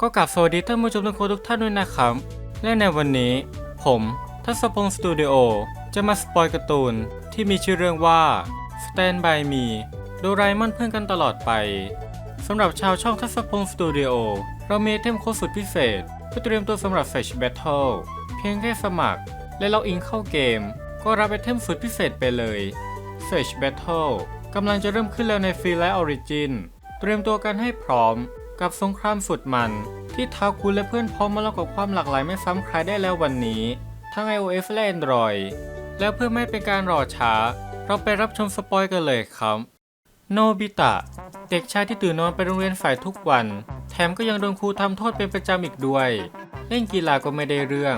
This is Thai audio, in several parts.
ก็กลับสวัสดีท่านผู้ชมทุกคนทุกท่านด้วยนะครับ และในวันนี้ ผมทัศพงศ์สตูดิโอจะมาสปอยการ์ตูนที่มีชื่อเรื่องว่า Stand by Me โดรมอนเพื่อนกันตลอดไปสำหรับชาวช่องทัศพงศ์สตูดิโอเรามีเทมโค้ดสุดพิเศษเพื่อเตรียมตัวสำหรับ Fetch Battle เพียงแค่สมัคร และล็อกอินเข้าเกม ก็รับไอเทมสุดพิเศษไปเลย Fetch Battle กำลังจะเริ่มขึ้นแล้วในฟรีและ Origin เตรียมตัวกันให้พร้อม กับสงครามสุดมัน ที่ท้าคุณและเพื่อนพร้อมมาแล้วกับความหลากหลายไม่ซ้ำใครได้แล้ววันนี้ ทั้ง iOS และ Android แล้วเพื่อไม่เป็นการรอช้า เราไปรับชมสปอยกันเลยครับโนบิตะ เด็กชายที่ตื่นนอนไปโรงเรียนฝ่ายทุกวัน แถมก็ยังโดนครูทำโทษเป็นประจำอีกด้วย เล่นกีฬาก็ไม่ได้เรื่อง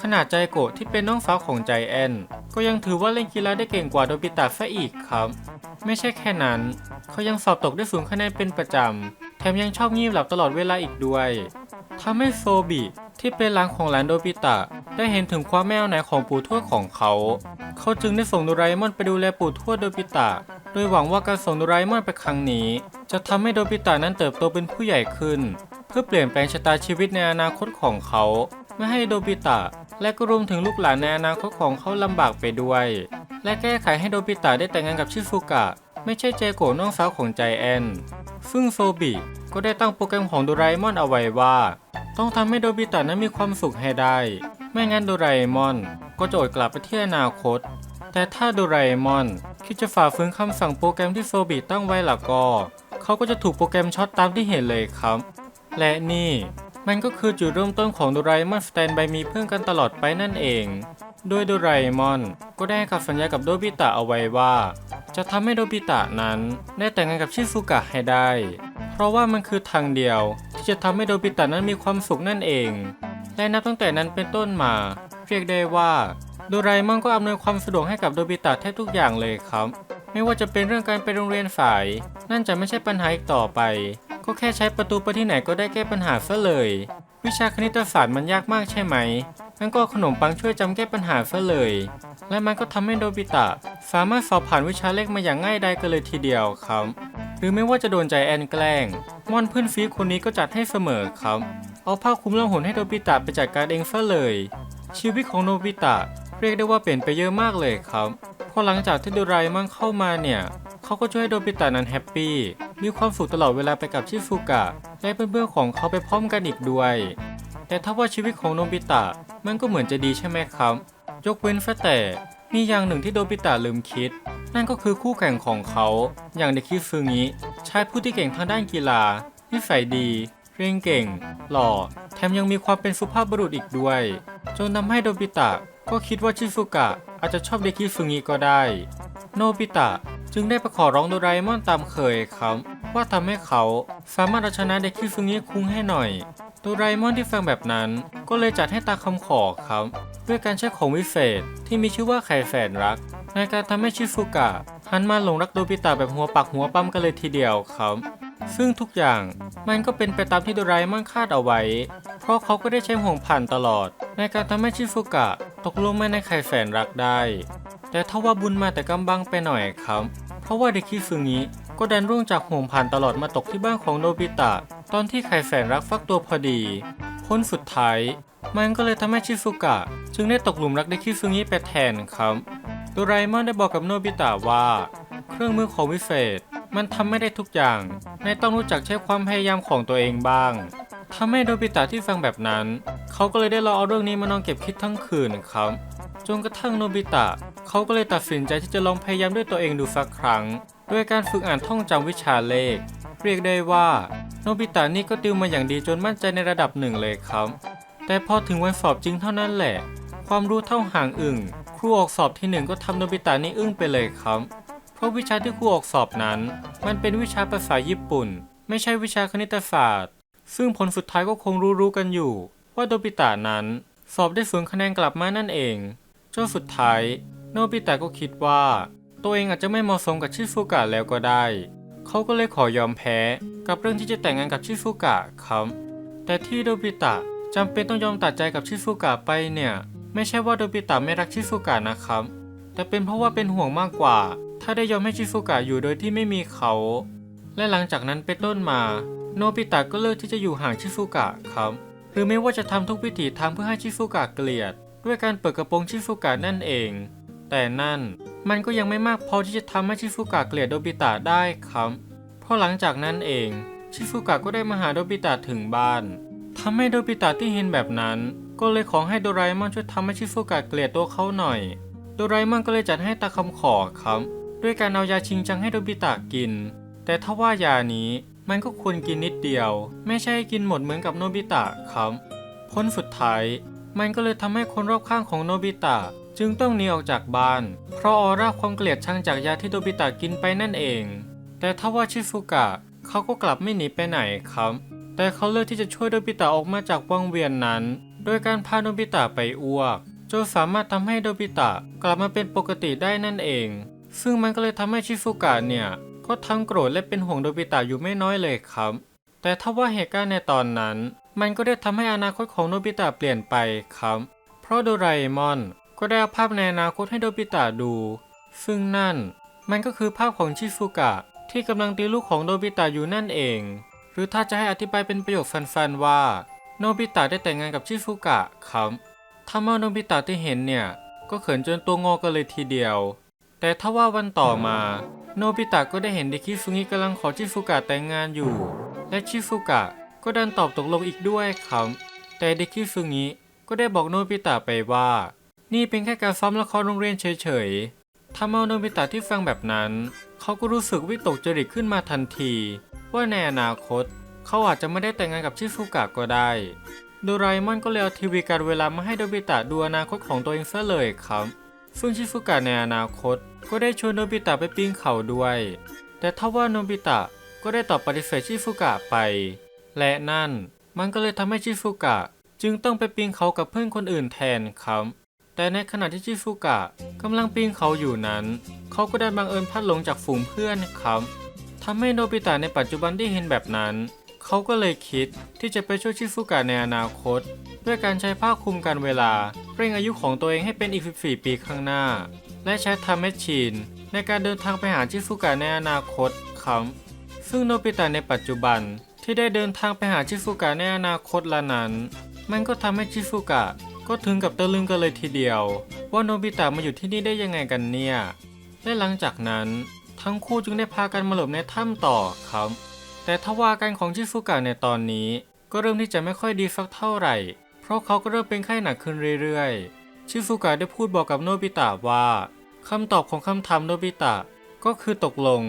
ขนาดใจโกะที่เป็นน้องสาวของใจแอน ก็ยังถือว่าเล่นกีฬาได้เก่งกว่าโนบิตะซะอีกครับ ไม่ใช่แค่นั้น เขายังสอบตกได้สูงคะแนนเป็นประจำ แถมยังชอบงีบหลับตลอดเวลาอีกด้วยทำให้โซบิที่เป็นหลานของหลานโดบิตะ ได้เห็นถึงความแม่เอาไหนของปู่ทวดของเขา เขาจึงได้ส่งโดราเอมอนไปดูแลปู่ทวดโดบิตะ โดยหวังว่าการส่งโดราเอมอนไปครั้งนี้ จะทำให้โดบิตะนั้นเติบโตเป็นผู้ใหญ่ขึ้น เพื่อเปลี่ยนแปลงชะตาชีวิตในอนาคตของเขา ไม่ให้โดบิตะ และก็รวมถึงลูกหลานในอนาคตของเขาลำบากไปด้วย และแก้ไขให้โดบิตะได้แต่งงานกับชิฟุกะ ไม่ใช่เจโกะน้องสาวของใจแอน ซึ่งโซบิก็ได้ตั้งโปรแกรมของโดราเอมอนเอาไว้ว่า ต้องทำให้โดบิตะนั้นมีความสุขให้ได้ ไม่งั้นโดราเอมอน ก็จะอดกลับไปที่อนาคต แต่ถ้าโดราเอมอนคิดจะฝ่าฝืนคำสั่งโปรแกรมที่โซบิตั้งไว้ล่ะก็ เขาก็จะถูกโปรแกรมช็อตตามที่เห็นเลยครับ และนี่มันก็คือจุดเริ่มต้นของโดราเอมอนสแตนบายมีเพื่อนกันตลอดไปนั่นเอง โดยโดราเอมอนก็ได้ให้คำสัญญากับโดบิตะเอาไว้ว่า จะทำให้โดบิตะนั้นได้แต่งงานกับชิซุกะให้ได้ เพราะว่ามันคือทางเดียวที่จะทำให้โดบิตะนั้นมีความสุขนั่นเอง และนับตั้งแต่นั้นเป็นต้นมา เรียกได้ว่าโดรมอนก็อำนวยความสะดวกให้กับโดบิตะแทบทุกอย่างเลยครับ ไม่ว่าจะเป็นเรื่องการไปโรงเรียนสาย นั่นจะไม่ใช่ปัญหาอีกต่อไป ก็แค่ใช้ประตูไปที่ไหนก็ได้แก้ปัญหาซะเลย วิชาคณิตศาสตร์มันยากมากใช่ไหมงั้นก็ขนมปังช่วยจำแก้ปัญหาซะเลย และมันก็ทำให้โดบิตะ สามารถสอบผ่านวิชาเลขมาอย่างง่ายดายกันเลยทีเดียวครับ หรือไม่ว่าจะโดนใจแอนแกล้งม่อนเพื่อนฟีคนนี้ก็จัดให้เสมอครับ เอาผ้าคลุมล่องหนให้โดบิตะไปจัดการเองซะเลย ชีวิตของโนบิตะเรียกได้ว่าเปลี่ยนไปเยอะมากเลยครับเพอหลังจากที่โดราเอมอนเข้ามาเนี่ย เขาก็ช่วยโดบิตะนั้นแฮปปี้ มีความสุขตลอดเวลาไปกับชิฟุกะและเพื่อนๆของเขาไปพร้อมกันอีกด้วย แต่ถ้าว่าชีวิตของโนบิตะมันก็เหมือนจะดีใช่ไหมครับ ยกเว้นแต่มีอย่างหนึ่งที่โดบิตะลืมคิด นั่นก็คือคู่แข่งของเขา อย่างเด็กคิซึงิชายผู้ที่เก่งทางด้านกีฬานิสัยดีเรียนเก่ง หล่อ แถมยังมีความเป็นสุภาพบุรุษอีกด้วย จนทำให้โดบิตะ ก็คิดว่าชิฟุกะอาจจะชอบเด็กคิซึงิก็ได้ โนบิตะจึงได้ไปขอร้องโดราเอมอนตามเคยครับ ว่าทำให้เขาสามารถเอาชนะเด็กคิซึงิคุงให้หน่อยโดราเอมอนที่ฟังแบบนั้น ก็เลยจัดให้ตามคำขอครับ ด้วยการใช้ของวิเศษที่มีชื่อว่าไข่แฝดรัก ในการทำให้ชิฟุกะหันมาหลงรักโดบิตะแบบหัวปักหัวปั๊มกันเลยทีเดียวครับ ซึ่งทุกอย่างมันก็เป็นไปตามที่โดราเอมอนคาดเอาไว้ เพราะเขาก็ได้ใช้ห่วงผ่านตลอด ในการทำให้ชิฟุกะตกลงมาในไข่แฝดรักได้ แต่ถ้าว่าบุญมาแต่กำบังไปหน่อยครับ เพราะว่าเด็กคิซึงิก็ดันร่วงจากห่วงผ่านตลอดมาตกที่บ้านของโนบิตะ ตอนที่ไข่แฝดรักฟักตัวพอดีพ้นสุดท้ายมันก็เลยทำให้ชิฟุกะ จึงได้ตกหลุมรักเด็กคิซึงิไปแทนครับโดราเอมอนได้บอกกับโนบิตะว่า เครื่องมือของวิเศษ มันทำไม่ได้ทุกอย่าง นายต้องรู้จักใช้ความพยายามของตัวเองบ้างทำให้โนบิตะที่ฟังแบบนั้น เขาก็เลยได้ลองเอาเรื่องนี้มานอนเก็บคิดทั้งคืนครับ จนกระทั่งโนบิตะ เขาก็เลยตัดสินใจที่จะลองพยายามด้วยตัวเองดูสักครั้ง ด้วยการฝึกอ่านท่องจำวิชาเลข เรียกได้ว่า โนบิตะนี่ก็ติวมาอย่างดีจนมั่นใจในระดับหนึ่งเลยครับ แต่พอถึงวันสอบจริงเท่านั้นแหละ ความรู้เท่าห่างอึ่งครูออกสอบที่หนึ่งก็ทำโนบิตะนี่อึ้งไปเลยครับ เพราะวิชาที่ครูออกสอบนั้น มันเป็นวิชาภาษาญี่ปุ่น ไม่ใช่วิชาคณิตศาสตร์ ซึ่งผลสุดท้ายก็คงรู้ๆกันอยู่ ว่าโนบิตะนั้นสอบได้ศูนย์คะแนนกลับมานั่นเองจนสุดท้ายโนบิตะก็คิดว่า ตัวเองอาจจะไม่เหมาะสมกับชิฟุกะแล้วก็ได้ เขาก็เลยขอยอมแพ้กับเรื่องที่จะแต่งงานกับชิฟุกะครับ แต่ที่โนบิตะจำเป็นต้องยอมตัดใจกับชิฟุกะไปเนี่ย ไม่ใช่ว่าโนบิตะไม่รักชิฟุกะนะครับ แต่เป็นเพราะว่าเป็นห่วงมากกว่า ถ้าได้ยอมให้ชิฟุกะอยู่โดยที่ไม่มีเขา และหลังจากนั้นเป็นต้นมา โนบิตะก็เลือกที่จะอยู่ห่างชิฟุกะครับหรือไม่ว่าจะทำทุกวิถีทางเพื่อให้ชิฟุกะเกลียด ด้วยการเปิดกระโปรงชิฟุกะนั่นเอง แต่นั่นมันก็ยังไม่มากพอที่จะทำให้ชิฟุกะเกลียดโนบิตะได้ครับเพราะหลังจากนั้นเอง ชิฟุกะก็ได้มาหาโนบิตะถึงบ้านทำให้โนบิตะที่เห็นแบบนั้น ก็เลยขอให้โดราเอมอนช่วยทำให้ชิฟุกะเกลียดตัวเขาหน่อย โดรมอนก็เลยจัดให้ตาคำขอครับด้วยการเอายาชิงจังให้โนบิตะกิน แต่ถ้าว่ายานี้มันก็ควรกินนิดเดียว ไม่ใช่กินหมดเหมือนกับโนบิตะครับผลสุดท้าย มันก็เลยทำให้คนรอบข้างของโนบิตะจึงต้องหนีออกจากบ้าน เพราะออร่าความเกลียดชังจากยาที่โนบิตะกินไปนั่นเอง แต่ถ้าว่าชิฟุกะเขาก็กลับไม่หนีไปไหนครับ แต่เขาเลือกที่จะช่วยโนบิตะออกมาจากวังเวียนนั้น โดยการพาโนบิตะไปอ้วก จนสามารถทำให้โนบิตะกลับมาเป็นปกติได้นั่นเอง ซึ่งมันก็เลยทำให้ชิฟุกะเนี่ยก็ทั้งโกรธและเป็นห่วงโนบิตะอยู่ไม่น้อยเลยครับ แต่ถ้าว่าเหตุการณ์ในตอนนั้น มันก็ได้ทำให้อนาคตของโนบิตะเปลี่ยนไปครับ เพราะโดราเอมอนก็ได้เอาภาพในอนาคตให้โนบิตะดู ซึ่งนั่นมันก็คือภาพของชิฟุกะที่กำลังตีลูกของโนบิตะอยู่นั่นเอง หรือถ้าจะให้อธิบายเป็นประโยคฟันๆว่า โนบิตะได้แต่งงานกับชิฟุกะครับ ถ้ามาโนบิตะที่เห็นเนี่ย ก็เขินจนตัวงอกันเลยทีเดียว แต่ถ้าว่าวันต่อมา โนบิตะก็ได้เห็นเด็กคิฟุงิกำลังขอชิฟุกะแต่งงานอยู่ และชิฟุกะก็ดันตอบตกลงอีกด้วยครับแต่เด็กคิฟุงิก็ได้บอกโนบิตะไปว่า นี่เป็นแค่การซ้อมละครโรงเรียนเฉยๆทำเอาโนบิตะที่ฟังแบบนั้น เขาก็รู้สึกวิตกจริตขึ้นมาทันที ว่าในอนาคต เขาอาจจะไม่ได้แต่งงานกับชิฟุกะก็ได้ โดราเอมอนก็เลยเอาทีวีการเวลามาให้โนบิตะดูอนาคตของตัวเองซะเลยครับ ซึ่งชิฟุกะในอนาคต ก็ได้ชวนโนบิตะไปปีนเขาด้วย แต่ถ้าว่าโนบิตะก็ได้ตอบปฏิเสธชิฟุกะไป และนั่นมันก็เลยทำให้ชิฟุกะ จึงต้องไปปีนเขากับเพื่อนคนอื่นแทนครับ แต่ในขณะที่ชิฟุกะกำลังปีนเขาอยู่นั้น เขาก็ได้บังเอิญพลัดหลงจากฝูงเพื่อนครับทำให้โนบิตะในปัจจุบันได้เห็นแบบนั้น เขาก็เลยคิดที่จะไปช่วยชิฟุกะในอนาคต ด้วยการใช้ผ้าคลุมกันเวลา เร่งอายุของตัวเองให้เป็นอีก 14 ปีข้างหน้า และใช้ทำแมชชีน ในการเดินทางไปหาชิฟุกะในอนาคตครับซึ่งโนบิตะในปัจจุบันที่ได้เดินทางไปหาชิฟุกะในอนาคตละนั้น มันก็ทำให้ชิฟุกะก็ถึงกับตะลึงกันเลยทีเดียว ว่าโนบิตะมาอยู่ที่นี่ได้ยังไงกันเนี่ย และหลังจากนั้น ทั้งคู่จึงได้พากันมาหลบในถ้ำต่อครับ แต่ทว่าการของชิฟุกะในตอนนี้ ก็เริ่มที่จะไม่ค่อยดีสักเท่าไหร่ เพราะเขาก็เริ่มเป็นไข้หนักขึ้นเรื่อยๆ ชิฟุกะได้พูดบอกกับโนบิตะว่าคำตอบของคำถามโนบิตะก็คือตกลง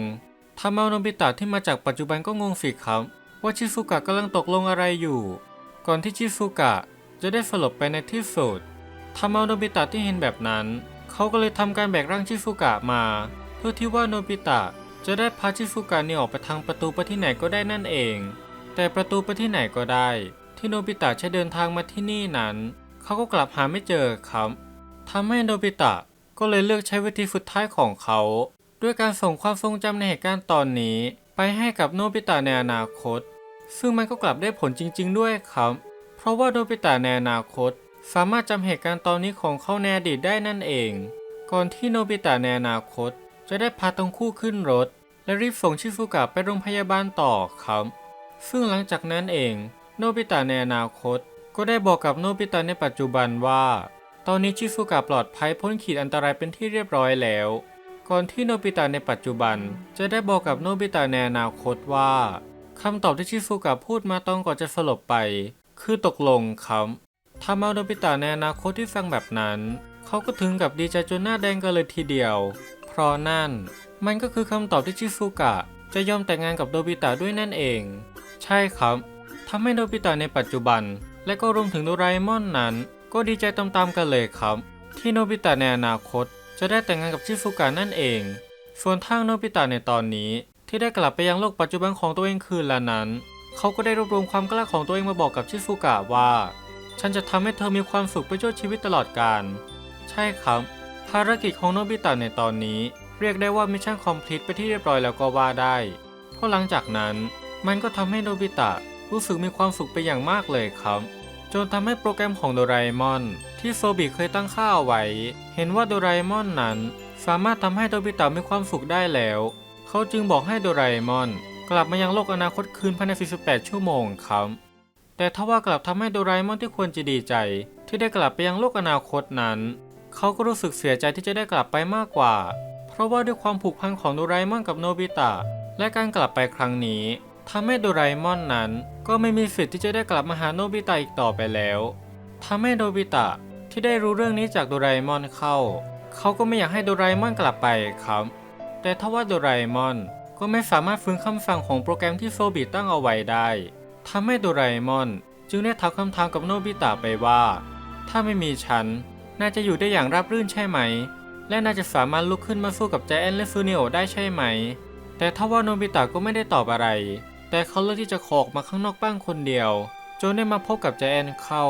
ทำเอาโนบิตะที่มาจากปัจจุบันก็งงสิครับ ว่าชิฟุกะกำลังตกลงอะไรอยู่ ก่อนที่ชิฟุกะจะได้สลบไปในที่สุดทำเอาโนบิตะที่เห็นแบบนั้น เขาก็เลยทำการแบกร่างชิฟุกะมา เพื่อที่ว่าโนบิตะ จะได้พาชิฟุกะเนี่ยออกไปทางประตูไปที่ไหนก็ได้นั่นเอง แต่ประตูไปที่ไหนก็ได้ ที่โนบิตะใช้เดินทางมาที่นี่นั้น เขาก็กลับหาไม่เจอครับทำให้โนบิตะก็เลยเลือกใช้วิธีสุดท้ายของเขา ด้วยการส่งความทรงจำในเหตุการณ์ตอนนี้ ไปให้กับโนบิตะในอนาคต ซึ่งมันก็กลับได้ผลจริง ๆ ด้วยครับ เพราะว่าโนบิตะในอนาคต สามารถจำเหตุการณ์ตอนนี้ของเขาในอดีตได้นั่นเอง ก่อนที่โนบิตะในอนาคต จะได้พาทั้งคู่ขึ้นรถ และรีบส่งชิฟุกะไปโรงพยาบาลต่อครับ ซึ่งหลังจากนั้นเอง โนบิตะในอนาคต ก็ได้บอกกับโนบิตะในปัจจุบันว่า ตอนนี้ชิฟุกะปลอดภัยพ้นขีดอันตรายเป็นที่เรียบร้อยแล้ว ก่อนที่โนบิตะในปัจจุบัน จะได้บอกกับโนบิตะในอนาคตว่าคำตอบที่ชิฟุกะพูดมาตอนก่อนจะสลบไป คือตกลงครับทำเอาโนบิตะในอนาคตที่ฟังแบบนั้น เขาก็ถึงกับดีใจจนหน้าแดงกันเลยทีเดียว เพราะนั่น มันก็คือคำตอบที่ชิฟุกะ จะยอมแต่งงานกับโนบิตะด้วยนั่นเอง ใช่ครับทำให้โนบิตะในปัจจุบัน และก็รวมถึงโดราเอมอนนั้น ก็ดีใจตามๆกันเลยครับ ที่โนบิตะในอนาคต จะได้แต่งงานกับชิฟุกะนั่นเอง ส่วนทางโนบิตะในตอนนี้ ที่ได้กลับไปยังโลกปัจจุบันของตัวเองคืนละนั้น เขาก็ได้รวบรวมความกล้าของตัวเองมาบอกกับชิฟุกะว่า ฉันจะทำให้เธอมีความสุขไปชั่วชีวิตตลอดกาลใช่ครับ ภารกิจของโนบิตะในตอนนี้ เรียกได้ว่ามิชชั่นคอมพลีทไปที่เรียบร้อยแล้วก็ว่าได้ เพราะหลังจากนั้นมันก็ทำให้โนบิตะรู้สึกมีความสุขไปอย่างมากเลยครับ จนทำให้โปรแกรมของโดราเอมอน ที่โซบิเคยตั้งค่าเอาไว้ เห็นว่าโดราเอมอนนั้น สามารถทำให้โนบิตะมีความสุขได้แล้ว เขาจึงบอกให้โดราเอมอน กลับมายังโลกอนาคตคืนภายใน 48 ชั่วโมงครับ แต่ทว่ากลับทำให้โดราเอมอนที่ควรจะดีใจ ที่ได้กลับไปยังโลกอนาคตนั้น เขาก็รู้สึกเสียใจที่จะได้กลับไปมากกว่า เพราะว่าด้วยความผูกพันของโดราเอมอนกับโนบิตะ และการกลับไปครั้งนี้ทำให้โดราเอมอนนั้น ก็ไม่มีสิทธิ์ที่จะได้กลับมาหาโนบิตะอีกต่อไปแล้วทำให้โนบิตะที่ได้รู้เรื่องนี้จากโดราเอมอนเข้า เขาก็ไม่อยากให้โดราเอมอนกลับไปครับ แต่ทว่าโดราเอมอนก็ไม่สามารถฟื้นคำสั่งของโปรแกรมที่โซบิตั้งเอาไว้ได้ทำให้โดราเอมอน จึงได้ถามคำถามกับโนบิตะไปว่า ถ้าไม่มีฉัน น่าจะอยู่ได้อย่างราบรื่นใช่ไหม และน่าจะสามารถลุกขึ้นมาสู้กับแจแอนและซูเนโอได้ใช่ไหม แต่ทว่าโนบิตะก็ไม่ได้ตอบอะไร แต่เขาเลือกที่จะขอกมาข้างนอกบ้างคนเดียวจนได้มาพบกับแจแอนเข้า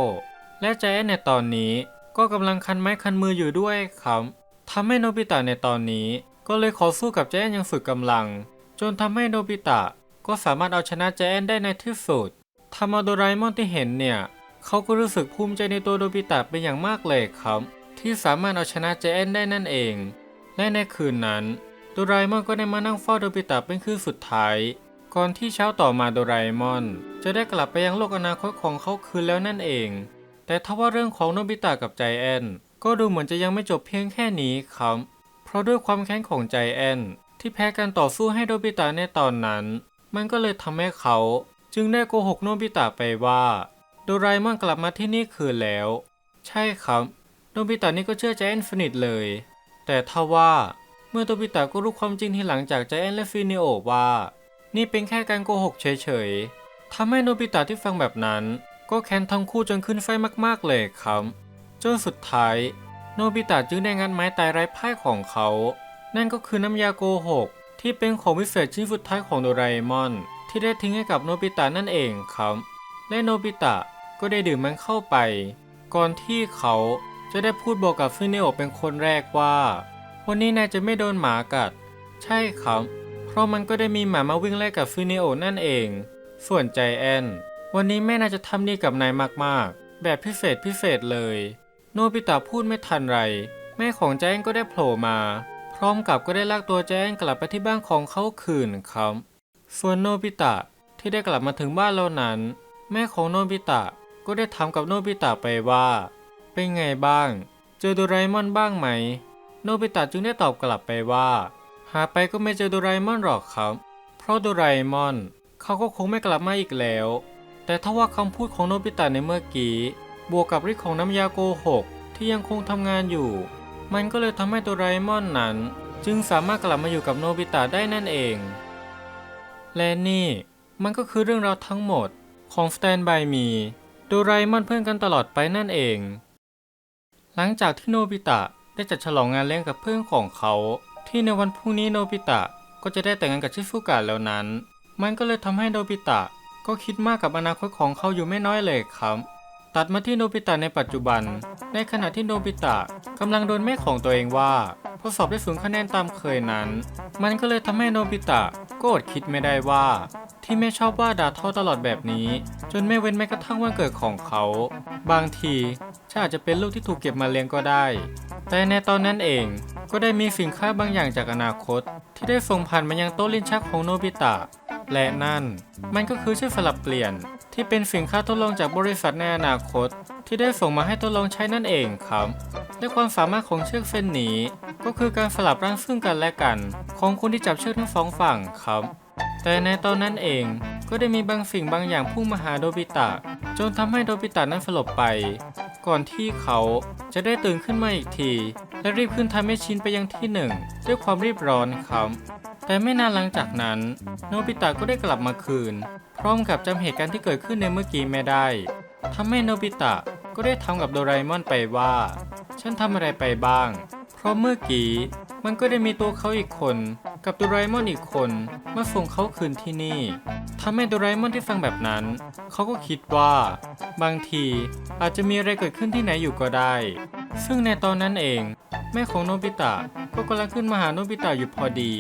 และแจแอนในตอนนี้ก็กำลังคันไม้คันมืออยู่ด้วยครับทำให้โนบิตะในตอนนี้ ก็เลยขอสู้กับแจแอนอย่างสุดกำลัง จนทำให้โนบิตะก็สามารถเอาชนะแจแอนได้ในที่สุดทำเอาโดราเอมอนที่เห็นเนี่ย เขาก็รู้สึกภูมิใจในตัวโนบิตะเป็นอย่างมากเลยครับ ที่สามารถเอาชนะเจแอนได้นั่นเอง และในคืนนั้นโดราเอมอนก็ได้มานั่งเฝ้าโนบิตะเป็นคืนสุดท้าย ก่อนที่เช้าต่อมาโดราเอมอน จะได้กลับไปยังโลกอนาคตของเขาคืนแล้วนั่นเอง แต่ทว่าเรื่องของโนบิตะกับใจแอนก็ดูเหมือนจะยังไม่จบเพียงแค่นี้ครับ เพราะด้วยความแค้นของใจแอนที่แพ้การต่อสู้ให้โนบิตะในตอนนั้น มันก็เลยทำให้เขา จึงได้โกหกโนบิตะไปว่า โดราเอมอนกลับมาที่นี่คืนแล้ว ใช่ครับโนบิตะนี่ก็เชื่อใจแอนสนิทเลย แต่ถ้าว่าเมื่อโนบิตะก็รู้ความจริงที่หลังจากใจแอนและฟินิโอว่า นี่เป็นแค่การโกหกเฉยๆทำให้โนบิตะที่ฟังแบบนั้น ก็แค้นทั้งคู่จนขึ้นไฟมากๆเลยครับจนสุดท้ายโนบิตะจึงได้งัดไม้ตายไร้พ่ายของเขา นั่นก็คือน้ำยาโกหกที่เป็นของวิเศษชิ้นสุดท้ายของโดราเอมอน ที่ได้ทิ้งให้กับโนบิตะนั่นเองครับ และโนบิตะ ก็ได้ดื่มมันเข้าไป ก่อนที่เขาจะได้พูดบอกกับฟิเนโอเป็นคนแรกว่า วันนี้นายจะไม่โดนหมากัด ใช่ครับ เพราะมันก็ได้มีหมามาวิ่งไล่กับฟิเนโอนั่นเอง ส่วนใจแอน วันนี้แม่น่าจะทำดีกับนายมากๆ แบบพิเศษพิเศษเลย โนบิตะพูดไม่ทันไร แม่ของแจ้งก็ได้โผล่มา พร้อมกับก็ได้ลากตัวแจ้งกลับไปที่บ้านของเขาคืนครับ ส่วนโนบิตะที่ได้กลับมาถึงบ้านแล้วนั้น แม่ของโนบิตะ ก็ได้ถามกับโนบิตะไปว่า เป็นไงบ้าง เจอโดราเอมอนบ้างไหม โนบิตะจึงได้ตอบกลับไปว่า หาไปก็ไม่เจอโดราเอมอนหรอกครับ เพราะโดราเอมอนเขาก็คงไม่กลับมาอีกแล้ว แต่ถ้าว่าคำพูดของโนบิตะในเมื่อกี้ บวกกับฤทธิ์ของน้ำยาโกหกที่ยังคงทำงานอยู่ มันก็เลยทำให้โดราเอมอนนั้น จึงสามารถกลับมาอยู่กับโนบิตะได้นั่นเอง และนี่มันก็คือเรื่องราวทั้งหมดของ Stand By Me โดราเอมอนเพื่อนกันตลอดไปนั่นเอง หลังจากที่โนบิตะได้จัดฉลองงานเลี้ยงกับเพื่อนของเขา ที่ในวันพรุ่งนี้โนบิตะก็จะได้แต่งงานกับชิฟุกะแล้วนั้น มันก็เลยทำให้โนบิตะก็คิดมากกับอนาคตของเขาอยู่ไม่น้อยเลยครับ ตัดมาที่โนบิตะในปัจจุบัน ในขณะที่โนบิตะกำลังโดนแม่ของตัวเองว่าทดสอบได้สูงคะแนนตามเคยนั้น มันก็เลยทำให้โนบิตะก็อดคิดไม่ได้ว่า ที่แม่ชอบว่าด่าทอตลอดแบบนี้ จนไม่เว้นแม้กระทั่งวันเกิดของเขา บางทีฉันอาจจะเป็นลูกที่ถูกเก็บมาเลี้ยงก็ได้ แต่ในตอนนั้นเองก็ได้มีสินค้าบางอย่างจากอนาคต ที่ได้ส่งผ่านมายังโต๊ะลิ้นชักของโนบิตะ และนั่น มันก็คือชื่อสลับเปลี่ยน ที่เป็นสินค้าทดลองจากบริษัทในอนาคต ที่ได้ส่งมาให้ทดลองใช้นั่นเองครับและความสามารถของเชือกเส้นนี้ ก็คือการสลับร่างซึ่งกันและกัน ของคนที่จับเชือกทั้งสองฝั่งครับ แต่ในตอนนั้นเองก็ได้มีบางสิ่งบางอย่างพุ่งมาหาโดบิตะ จนทำให้โดบิตะนั้นสลบไป ก่อนที่เขาจะได้ตื่นขึ้นมาอีกที และรีบขึ้นทำให้ชินไปยังที่หนึ่งด้วยความรีบร้อนครับ แต่ไม่นานหลังจากนั้น โนบิตะก็ได้กลับมาคืน พร้อมกับจำเหตุการณ์ที่เกิดขึ้นในเมื่อกี้ไม่ได้ทำให้โนบิตะ ก็ได้ทำกับโดราเอมอนไปว่า ฉันทำอะไรไปบ้าง เพราะเมื่อกี้มันก็ได้มีตัวเขาอีกคน กับโดราเอมอนอีกคนมาส่งเขาคืนที่นี่ทำให้โดราเอมอนที่ฟังแบบนั้น เขาก็คิดว่า บางทีอาจจะมีอะไรเกิดขึ้นที่ไหนอยู่ก็ได้ ซึ่งในตอนนั้นเอง แม่ของโนบิตะก็กำลังขึ้นมาหาโนบิตะอยู่พอดี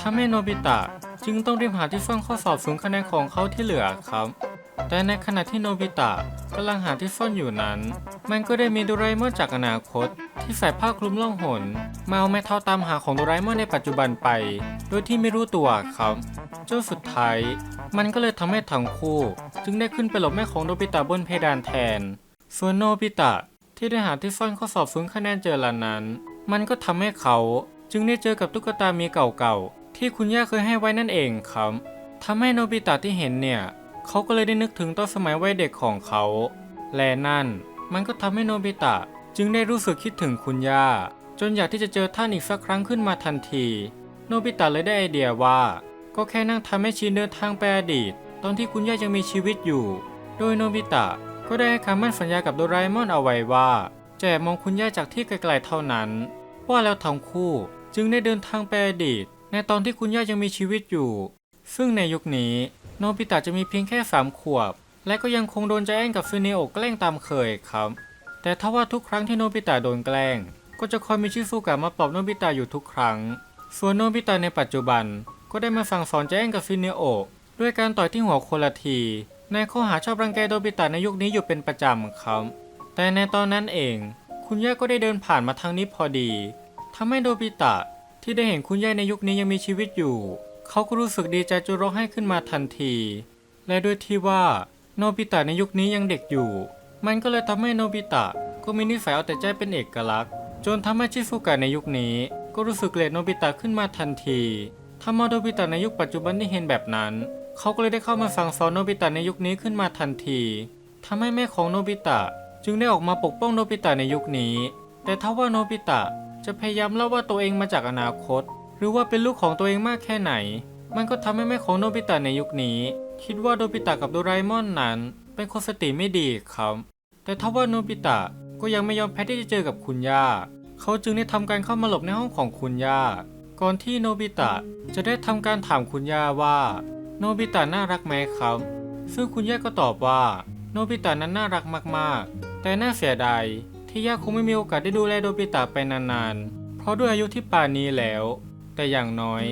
ทำให้โนบิตะจึงต้องรีบหาที่ซ่อนข้อสอบสูงคะแนนของเขาที่เหลือครับ แต่ในขณะที่โนบิตะกำลังหาที่ซ่อนอยู่นั้น มันก็ได้มีโดราเอมอนจากอนาคต ที่ใส่ผ้าคลุมล่องหนมาเอาแม่เท่าตามหาของโดราเอมอนในปัจจุบันไป โดยที่ไม่รู้ตัวครับจนสุดท้าย มันก็เลยทำให้ทั้งคู่ จึงได้ขึ้นไปหลบแม่ของโนบิตะบนเพดานแทน ส่วนโนบิตะที่ได้หาที่ซ่อนข้อสอบฟื้นคะแนนเจอละนั้น มันก็ทำให้เขาจึงได้เจอกับตุ๊กตามีเก่าๆที่คุณย่าเคยให้ไว้นั่นเองครับทำให้โนบิตะที่เห็นเนี่ย เขาก็เลยได้นึกถึงตอนสมัยวัยเด็กของเขา และนั่นมันก็ทำให้โนบิตะ จึงได้รู้สึกคิดถึงคุณย่า จนอยากที่จะเจอท่านอีกสักครั้งขึ้นมาทันที โนบิตะเลยได้ไอเดียว่า ก็แค่นั่งทำให้ชินเดินทางไปอดีต ตอนที่คุณย่ายังมีชีวิตอยู่ โดยโนบิตะก็ได้ให้คำมั่นสัญญากับโดราเอมอนเอาไว้ว่าจะมองคุณย่าจากที่ไกลๆเท่านั้น ว่าแล้วทั้งคู่จึงได้เดินทางไปอดีต ในตอนที่คุณย่ายังมีชีวิตอยู่ ซึ่งในยุคนี้ โนบิตะจะมีเพียงแค่สามขวบ และก็ยังคงโดนใจแอนกับซูเนโอแกล้งตามเคยครับ แต่ถ้าว่าทุกครั้งที่โนบิตะโดนแกล้ง ก็จะคอยมีชิซุกะมาปลอบโนบิตะอยู่ทุกครั้ง ส่วนโนบิตะในปัจจุบันก็ได้มาสั่งสอนใจแอนกับซูเนโอด้วยการต่อยที่หัวคนละทีในข้อหาชอบรังแกโนบิตะในยุคนี้อยู่เป็นประจำครับ แต่ในตอนนั้นเอง คุณย่าก็ได้เดินผ่านมาทางนี้พอดีทำให้โนบิตะที่ได้เห็นคุณย่าในยุคนี้ยังมีชีวิตอยู่ เขาก็รู้สึกดีใจจนร้องไห้ขึ้นมาทันที และด้วยที่ว่าโนบิตะในยุคนี้ยังเด็กอยู่ มันก็เลยทำให้โนบิตะก็มีนิสัยเอาแต่ใจเป็นเอกลักษณ์ จนทำให้ชิซุกะในยุคนี้ ก็รู้สึกเกลียดโนบิตะขึ้นมาทันทีทำให้โนบิตะในยุคปัจจุบันที่เห็นแบบนั้น เขาก็เลยได้เข้ามาสั่งสอนโนบิตะในยุคนี้ขึ้นมาทันทีทำให้แม่ของโนบิตะจึงได้ออกมาปกป้องโนบิตะในยุคนี้ แต่ถ้าว่าโนบิตะจะพยายามเล่าว่าตัวเองมาจากอนาคต รือว่าเป็นลูกของตัวเองมากแค่ไหน มันก็ทำให้แม่ของโนบิตะในยุคนี้ คิดว่าโนบิตะกับโดราเอมอนนั้น เป็นคนสติไม่ดีครับ แต่ถ้าว่าโนบิตะก็ยังไม่ยอมแพ้ที่จะเจอกับคุณย่า เขาจึงได้ทำการเข้ามาหลบในห้องของคุณย่า ก่อนที่โนบิตะจะได้ทำการถามคุณย่าว่า โนบิตะน่ารักไหมครับ ซึ่งคุณย่าก็ตอบว่า โนบิตะนั้นน่ารักมากๆ แต่น่าเสียดายที่ย่าคงไม่มีโอกาสได้ดูแลโนบิตะไปนานๆ เพราะด้วยอายุที่ป่านนี้แล้ว แต่อย่างน้อย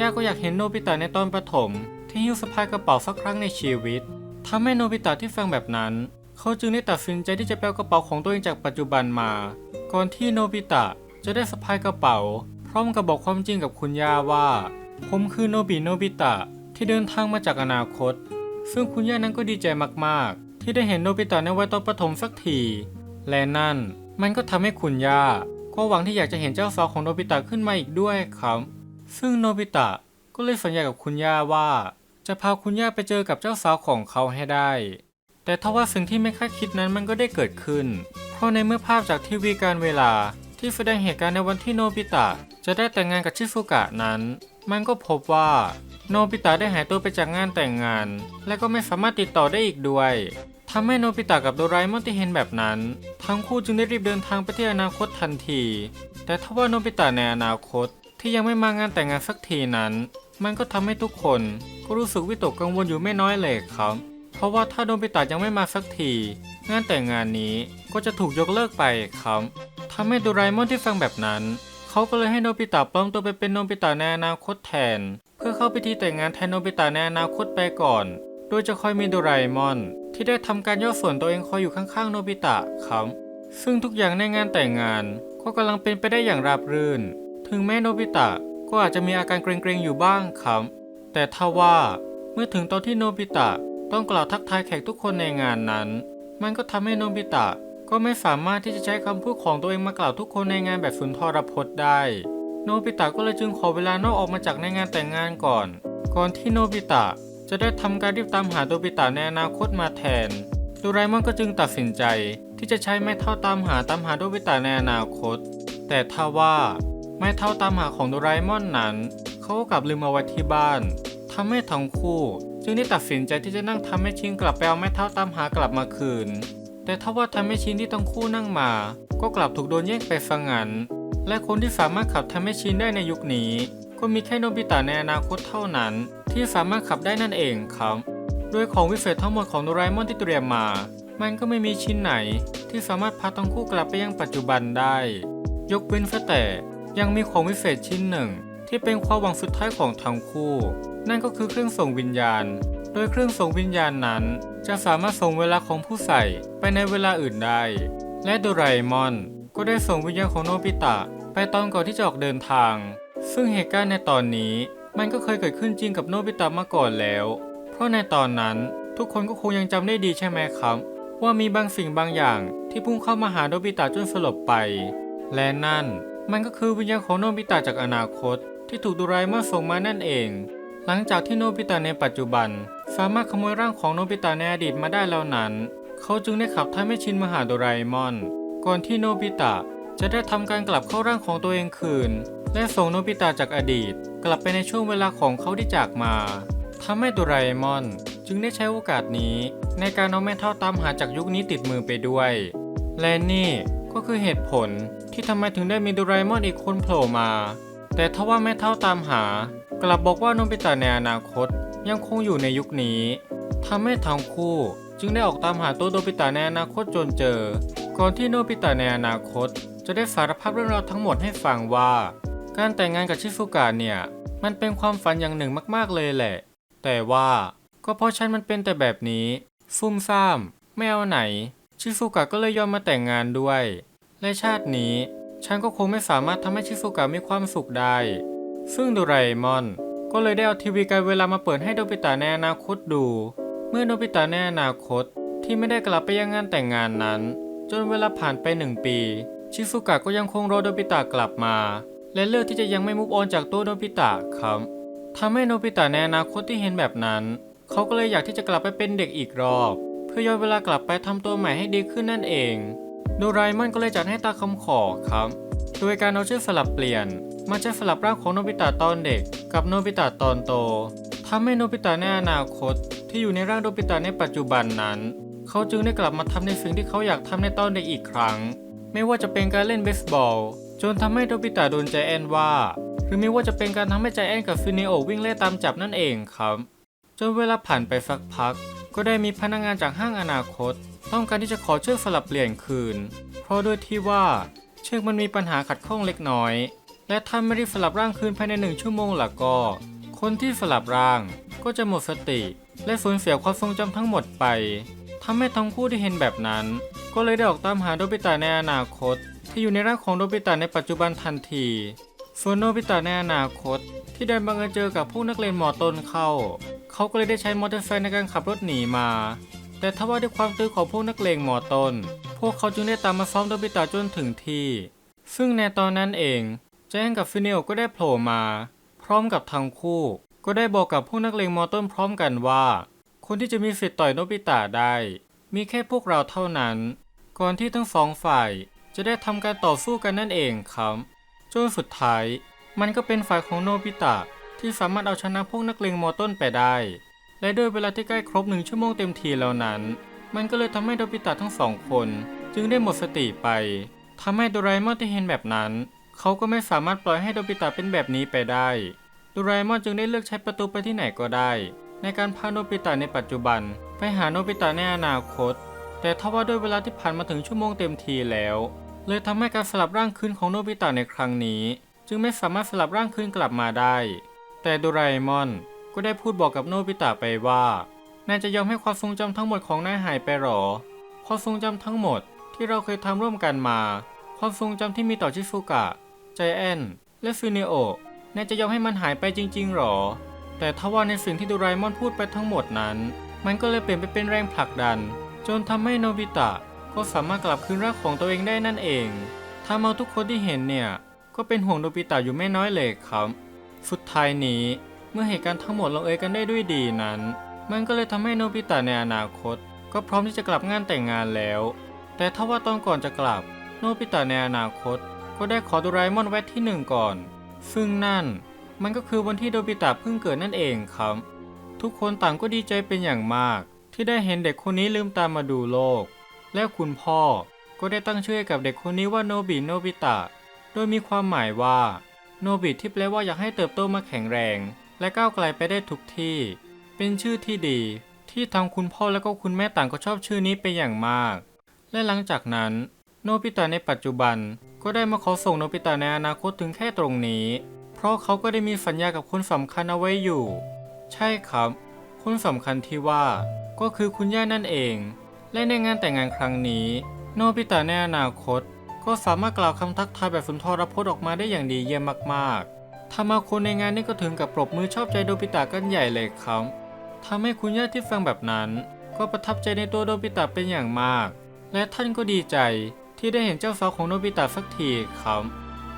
ย่าก็อยากเห็นโนบิตะในตอนประถม ที่หิ้วสะพายกระเป๋าสักครั้งในชีวิตทำให้โนบิตะที่ฟังแบบนั้น เขาจึงได้ตัดสินใจที่จะแปลกระเป๋าของตัวเองจากปัจจุบันมา ก่อนที่โนบิตะจะได้สะพายกระเป๋า พร้อมกับบอกความจริงกับคุณย่าว่า ผมคือโนบิโนบิตะที่เดินทางมาจากอนาคต ซึ่งคุณย่านั้นก็ดีใจมากๆ ที่ได้เห็นโนบิตะในวัยตอนประถมสักที และนั่นมันก็ทำให้คุณย่า ก็หวังที่อยากจะเห็นเจ้าสาวของโนบิตะขึ้นมาอีกด้วยครับ ซึ่งโนบิตะก็เลยสัญญากับคุณย่าว่า จะพาคุณย่าไปเจอกับเจ้าสาวของเขาให้ได้ แต่ทว่าสิ่งที่ไม่คาดคิดนั้นมันก็ได้เกิดขึ้น เพราะในเมื่อภาพจากทีวีการเวลาที่แสดงเหตุการณ์ในวันที่โนบิตะจะได้แต่งงานกับชิซุกะนั้น มันก็พบว่าโนบิตะได้หายตัวไปจากงานแต่งงาน และก็ไม่สามารถติดต่อได้อีกด้วย ทำให้โนบิตะกับโดราเอมอนที่เห็นแบบนั้น ทั้งคู่จึงได้รีบเดินทางไปที่อนาคตทันที แต่ทว่าโนบิตะในอนาคตที่ยังไม่มางานแต่งงานสักทีนั้น มันก็ทำให้ทุกคนก็รู้สึกวิตกกังวลอยู่ไม่น้อยเลยครับ เพราะว่าถ้าโนบิตะยังไม่มาสักที งานแต่งงานนี้ก็จะถูกยกเลิกไปครับทำให้โดราเอมอนที่ฟังแบบนั้น เขาก็เลยให้โนบิตะปลอมตัวไปเป็นโนบิตะในอนาคตแทน เพื่อเข้าพิธีแต่งงานแทนโนบิตะในอนาคตไปก่อน โดยจะคอยมีโดราเอมอน ที่ได้ทำการย่อส่วนตัวเองคอยอยู่ข้างๆโนบิตะครับซึ่งทุกอย่างในงานแต่งงาน ก็กำลังเป็นไปได้อย่างราบรื่น ถึงแม้โนบิตะก็อาจจะมีอาการเกรงๆอยู่บ้างครับ แต่ถ้าว่าเมื่อถึงตอนที่โนบิตะต้องกล่าวทักทายแขกทุกคนในงานนั้น มันก็ทำให้โนบิตะก็ไม่สามารถที่จะใช้คำพูดของตัวเองมากล่าวทุกคนในงานแบบสุนทรพจน์ได้ โนบิตะก็เลยจึงขอเวลานอกออกมาจากในงานแต่งงานก่อน ก่อนที่โนบิตะ จะได้ทำการรีบตามหาโนบิตะในอนาคตมาแทนโดราเอมอนก็จึงตัดสินใจ ที่จะใช้ไม้เท้าตามหาตามหาโนบิตะในอนาคต แต่ถ้าว่าไม้เท้าตามหาของโดราเอมอนนั้น เขาก็กลับลืมเอาไว้ที่บ้านทำให้ทั้งคู่ จึงได้ตัดสินใจที่จะนั่งทำให้ชิงกลับไปเอาไม้เท้าตามหากลับมาคืน แต่ถ้าว่าทำให้ชินที่ทั้งคู่นั่งมา ก็กลับถูกโดนแย่งไปฟังงันและคนที่สามารถขับทำให้ชินได้ในยุคนี้ ก็มีแค่โนบิตะในอนาคตเท่านั้น ที่สามารถขับได้นั่นเองครับ โดยของวิเศษทั้งหมดของโดราเอมอนที่เตรียมมา มันก็ไม่มีชิ้นไหน ที่สามารถพาทั้งคู่กลับไปยังปัจจุบันได้ ยกเว้นแต่ยังมีของวิเศษชิ้นหนึ่ง ที่เป็นความหวังสุดท้ายของทั้งคู่ นั่นก็คือเครื่องส่งวิญญาณ โดยเครื่องส่งวิญญาณนั้น จะสามารถส่งเวลาของผู้ใส่ไปในเวลาอื่นได้ และโดราเอมอนก็ได้ส่งวิญญาณของโนบิตะ ไปตอนก่อนที่จะออกเดินทาง ซึ่งเหตุการณ์ในตอนนี้มันก็เคยเกิดขึ้นจริงกับโนบิตะมาก่อนแล้ว เพราะในตอนนั้นทุกคนก็คงยังจำได้ดีใช่ไหมครับ ว่ามีบางสิ่งบางอย่างที่พุ่งเข้ามาหาโนบิตะจนสลบไป และนั่นมันก็คือวิญญาณของโนบิตะจากอนาคต ที่ถูกดูไรมอนส่งมานั่นเอง หลังจากที่โนบิตะในปัจจุบัน สามารถขโมยร่างของโนบิตะในอดีตมาได้แล้วนั้น เขาจึงได้ขับท่านไม่ชินมาหาโดราเอมอน ก่อนที่โนบิตะจะได้ทำการกลับเข้าร่างของตัวเองคืน และส่งโนบิตะจากอดีต กลับไปในช่วงเวลาของเขาที่จากมาทำให้โดราเอมอน จึงได้ใช้โอกาสนี้ ในการเอาแม่เท่าตามหาจากยุคนี้ติดมือไปด้วย และนี่ก็คือเหตุผลที่ทำไมถึงได้มีโดราเอมอนอีกคนโผล่มา แต่ทว่าแม่เท่าตามหา กลับบอกว่าโนบิตะในอนาคตยังคงอยู่ในยุคนี้ทำให้ทั้งคู่จึงได้ออกตามหาตัวโนบิตะในอนาคตจนเจอ ก่อนที่โนบิตะในอนาคต จะได้สารภาพเรื่องราวทั้งหมดให้ฟังว่า การแต่งงานกับชิซุกะเนี่ยมันเป็นความฝันอย่างหนึ่งมากๆเลยแหละ แต่ว่าก็เพราะฉันมันเป็นแต่แบบนี้ซุ่มซ่ามไม่เอาไหน ชิซุกะก็เลยยอมมาแต่งงานด้วย และชาตินี้ ฉันก็คงไม่สามารถทำให้ชิซุกะมีความสุขได้ ซึ่งโดราเอมอน ก็เลยได้เอาทีวีการเวลามาเปิดให้โนบิตะในอนาคตดู เมื่อโนบิตะในอนาคตที่ไม่ได้กลับไปยังงานแต่งงานนั้น จนเวลาผ่านไปหนึ่งปี ชิซุกะก็ยังคงรอโนบิตะกลับมา และเลือกที่จะยังไม่มุกออนจากตัวโนบิตะครับทำให้โนบิตะในอนาคตที่เห็นแบบนั้น เขาก็เลยอยากที่จะกลับไปเป็นเด็กอีกรอบ เพื่อย้อนเวลากลับไปทำตัวใหม่ให้ดีขึ้นนั่นเองโดราเอมอนก็เลยจัดให้ตาคำขอครับ โดยการเอาชื่อสลับเปลี่ยน มาใช้สลับร่างของโนบิตะตอนเด็ก กับโนบิตะตอนโตทำให้โนบิตะในอนาคต ที่อยู่ในร่างโนบิตะในปัจจุบันนั้น เขาจึงได้กลับมาทำในสิ่งที่เขาอยากทำในตอนเด็กอีกครั้ง ไม่ว่าจะเป็นการเล่นเบสบอล จนทำให้โนบิตะโดนใจแอนว่า หรือไม่ว่าจะเป็นการทำให้ใจแอนกับฟินิโอวิ่งไล่ตามจับนั่นเองครับจนเวลาผ่านไปสักพัก ก็ได้มีพนักงานจากห้างอนาคต ต้องการที่จะขอเชือกสลับเปลี่ยนคืน เพราะด้วยที่ว่าเชือกมันมีปัญหาขัดข้องเล็กน้อย และถ้าไม่รีบสลับร่างคืนภายในหนึ่งชั่วโมงหล่ะก็ คนที่สลับร่างก็จะหมดสติ และสูญเสียความทรงจำทั้งหมดไปทำให้ทั้งคู่ที่เห็นแบบนั้น ก็เลยได้ออกตามหาโดบิตะในอนาคต ที่อยู่ในร่างของโดบิตะในปัจจุบันทันที ส่วนโนบิตะในอนาคต ที่ได้บังเอิญเจอกับพวกนักเรียนมอต้นเข้า เขาก็เลยได้ใช้มอเตอร์ไซค์ในการขับรถหนีมา แต่ทว่าด้วยความตื้อของพวกนักเลงมอต้น พวกเขาจึงได้ตามมาซ้อมโดบิตะจนถึงที่ ซึ่งในตอนนั้นเองแจ้งกับฟิเนิโอก็ได้โผล่มา พร้อมกับทั้งคู่ ก็ได้บอกกับพวกนักเลงมอต้นพร้อมกันว่า คนที่จะมีสิทธิ์ต่อยโนบิตะได้ มีแค่พวกเราเท่านั้น ก่อนที่ทั้งสองฝ่าย จะได้ทำการต่อสู้กันนั่นเองครับจนสุดท้าย มันก็เป็นฝ่ายของโนบิตะที่สามารถเอาชนะพวกนักเลงมอต้นไปได้ และด้วยเวลาที่ใกล้ครบหนึ่งชั่วโมงเต็มทีแล้วนั้น มันก็เลยทำให้โนบิตะทั้งสองคน จึงได้หมดสติไปทำให้โดราเอมอนที่เห็นแบบนั้น เขาก็ไม่สามารถปล่อยให้โนบิตะเป็นแบบนี้ไปได้โดราเอมอนจึงได้เลือกใช้ประตูไปที่ไหนก็ได้ ในการพาโนบิตะในปัจจุบัน ไปหาโนบิตะในอนาคต แต่ทว่าด้วยเวลาที่ผ่านมาถึงชั่วโมงเต็มทีแล้ว เลยทำให้การสลับร่างคืนของโนบิตะในครั้งนี้ จึงไม่สามารถสลับร่างคืนกลับมาได้ แต่โดราเอมอนก็ได้พูดบอกกับโนบิตะไปว่านายจะยอมให้ความทรงจำทั้งหมดของนายหายไปหรอความทรงจำทั้งหมดที่เราเคยทำร่วมกันมา ความทรงจำที่มีต่อชิฟุกะ ใจแอนและฟิเนโอนายจะยอมให้มันหายไปจริง ๆหรอ แต่ทว่าในสิ่งที่โดราเอมอนพูดไปทั้งหมดนั้น มันก็เลยเปลี่ยนไปเป็นแรงผลักดัน จนทำให้โนบิตะ ก็สามารถกลับคืนร่างของตัวเองได้นั่นเองทำเอาทุกคนที่เห็นเนี่ย ก็เป็นห่วงโนบิตะอยู่ไม่น้อยเลยครับ สุดท้ายนี้เมื่อเหตุการณ์ทั้งหมดลงเอยกันได้ด้วยดีนั้น มันก็เลยทำให้โนบิตะในอนาคต ก็พร้อมที่จะกลับงานแต่งงานแล้ว แต่ถ้าว่าตอนก่อนจะกลับ โนบิตะในอนาคต ก็ได้ขอดราเอมอนแวะที่หนึ่งก่อน ซึ่งนั่นมันก็คือวันที่โนบิตะเพิ่งเกิดนั่นเองครับ ทุกคนต่างก็ดีใจเป็นอย่างมาก ที่ได้เห็นเด็กคนนี้ลืมตามมาดูโลก และคุณพ่อก็ได้ตั้งชื่อกับเด็กคนนี้ว่าโนบิโนบิตะ โดยมีความหมายว่าโนบิที่แปลว่าอยากให้เติบโตมาแข็งแรง และก้าวไกลไปได้ทุกที่ เป็นชื่อที่ดี ที่ทางคุณพ่อและก็คุณแม่ต่างก็ชอบชื่อนี้เป็นอย่างมาก และหลังจากนั้น โนบิตะในปัจจุบันก็ได้มาขอส่งโนบิตะในอนาคตถึงแค่ตรงนี้ เพราะเขาก็ได้มีสัญญากับคนสำคัญเอาไว้อยู่ ใช่ครับคคนสำคัญที่ว่าก็คือคุณย่านั่นเอง และในงานแต่งงานครั้งนี้ โนบิตะในอนาคต ก็สามารถกล่าวคำทักทายแบบสุนทรพจน์ออกมาได้อย่างดีเยี่ยมมากๆทำเอาคนในงานนี้ก็ถึงกับปรบมือชอบใจโนบิตะกันใหญ่เลยครับทำให้คุณย่าที่ฟังแบบนั้น ก็ประทับใจในตัวโนบิตะเป็นอย่างมาก และท่านก็ดีใจที่ได้เห็นเจ้าสาวของโนบิตะสักทีครับ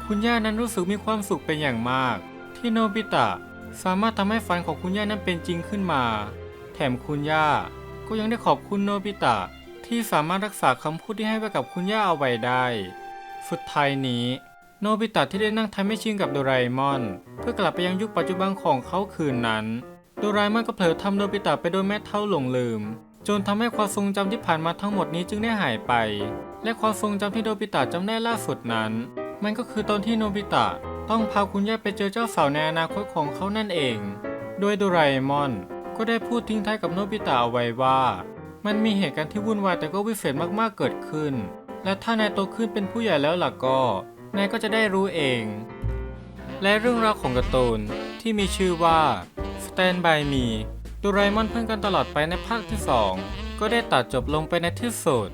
คุณย่านั้นรู้สึกมีความสุขเป็นอย่างมาก ที่โนบิตะสามารถทำให้ฝันของคุณย่านั้นเป็นจริงขึ้นมา แถมคุณย่า ก็ยังได้ขอบคุณโนบิตะ ที่สามารถรักษาคำพูดที่ให้ไว้กับคุณย่าเอาไว้ได้ สุดท้ายนี้ โนบิตะที่ได้นั่งทำให้ชิงกับโดราเอมอน เพื่อกลับไปยังยุคปัจจุบันของเขาคืนนั้น โดราเอมอนก็เผลอทำโนบิตะไปโดยแม่เท่าหลงลืม จนทำให้ความทรงจำที่ผ่านมาทั้งหมดนี้จึงได้หายไป และความทรงจำที่โนบิตะจำได้ล่าสุดนั้น มันก็คือตอนที่โนบิตะต้องพาคุณย่าไปเจอเจ้าสาวในอนาคตของเขานั่นเอง โดยโดราเอมอน ก็ได้พูดทิ้งท้ายกับโนบิตะเอาไว้ว่า มันมีเหตุการณ์ที่วุ่นวายแต่ก็วิเศษมากๆเกิดขึ้น และถ้านายโตขึ้นเป็นผู้ใหญ่แล้วล่ะก็นายก็จะได้รู้เอง และเรื่องราวของการ์ตูนที่มีชื่อว่า Stand by Me ดราเอมอนเพื่อนกันตลอดไปในภาคที่ 2 ก็ได้ตัดจบลงไปในที่สุด